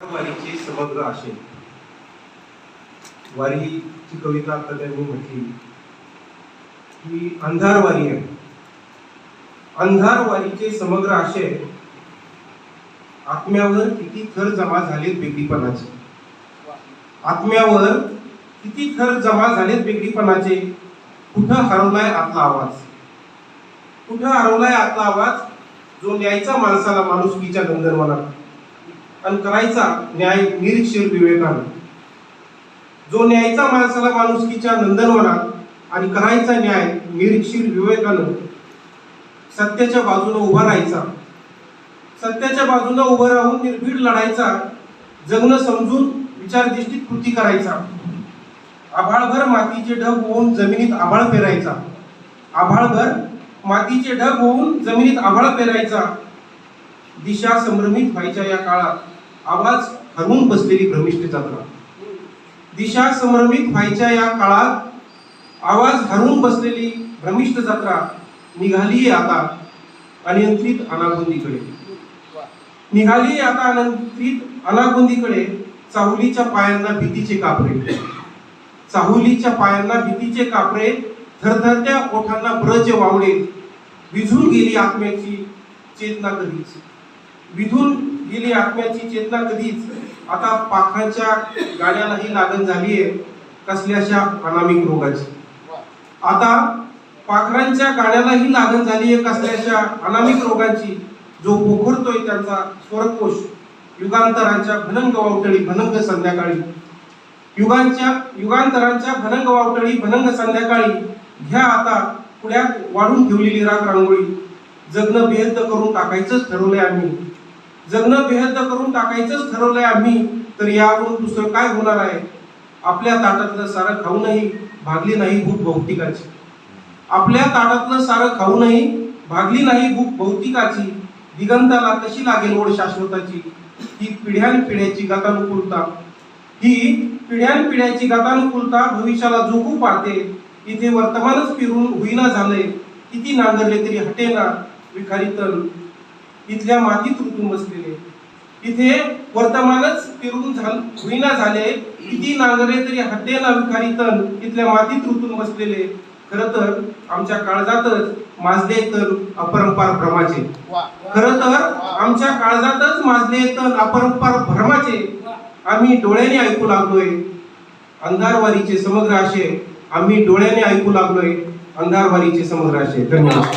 वारीची समग्र आशय वारीची कविता आता त्यांनी म्हटली की अंधार वारी आहे. अंधार वारीचे समग्र आशय आत्म्यावर किती थर जमा झालेत बेगडीपणाचे. आत्म्यावर किती थर जमा झालेत बेगडीपणाचे. कुठं हरवलाय आतला आवाज? कुठं हरवलाय आतला आवाज? जो न्यायचा माणसाला माणुसकीच्या गंधर्वाला आणि करायचा न्याय निरीक्षर विवेकानं. जो न्यायचा माणसाला माणुसकीच्या नंदनवनात आणि करायचा न्याय निरीक्षर विवेकानं सत्याच्या बाजूनं उभा राहायचा. सत्याच्या बाजूनं उभं राहून निर्भीड लढायचा जगणं समजून विचारदिष्टीत कृती करायचा. आभाळभर मातीचे ढग होऊन जमिनीत आभाळ पेरायचा. आभाळभर मातीचे ढग होऊन जमिनीत आभाळ पेरायचा. दिशा संभ्रमित व्हायच्या या काळात आवाज हरवून बसलेली भ्रमिष्ठ जत्रा. दिशा संभ्रमित व्हायच्या या काळात आवाज हरवून बसलेली भ्रमिष्ठ जत्रा निघाली आता अनियंत्रित अनागोंदीकडे. निघाली आता अनियंत्रित अनागोंदीकडे चाहुलीच्या पायांना भीतीचे कापरे. चाहुलीच्या पायांना भीतीचे कापरे थरथरत्या ओठांना ब्रज वावडे विझून गेली आत्म्याची चेतना कधीच. विधून गेली आत्म्याची चेतना कधीच. आता पाखराच्या गाड्यालाही लागण झालीये कसल्याशा अनामिक रोगाची. आता पाखरांच्या गाड्यालाही लागण झालीये कसल्याशा अनामिक रोगांची. जो पोखरतोय त्यांचा स्वरकोश युगांतरांच्या भनंग वावटळी भनंग संध्याकाळी. युगांच्या युगांतरांच्या भनंग वावटळी भनंग संध्याकाळी. घ्या आता पुण्यात वाढून ठेवलेली राग रांगोळी जगणं बेहद करून टाकायचंच ठरवलंय आम्ही. जगणं बेहद्द करून टाकायचंच ठरवलंय आम्ही तर यावरून दुसरं काय होणार आहे? आपल्या ताटातलं सारं खाऊनही भागली नाही भूक भौतिकाची आपल्या ताटातलं सारं खाऊनही भागली नाही भूक भौतिकाची दिगंताला कशी लागेल ओढ शाश्वताची? ही पिढ्यान पिढ्याची गतानुकूलता. ही पिढ्यान पिढ्याची गतानुकूलता भविष्याला जोखू पाहते इथे वर्तमानच फिरून होईना झालंय. किती नांगरले तरी हटेना विखारी तर इथल्या मातीत रुतून बसलेले. इथे वर्तमानच झाल होईना झाले. किती नांगरले तरी हटेना विखारी तण इथल्या मातीत रुतून बसलेले. खर तर आमच्या काळजातच माजले तर अपरंपार भ्रमाचे. खर तर आमच्या काळजातच माजले तर अपरंपार भ्रमाचे. आम्ही डोळ्याने ऐकू लागलोय. अंधारवारीचे समग्र आशय आम्ही डोळ्याने ऐकू लागलोय. अंधारवारीचे समग्र आशय. धन्यवाद.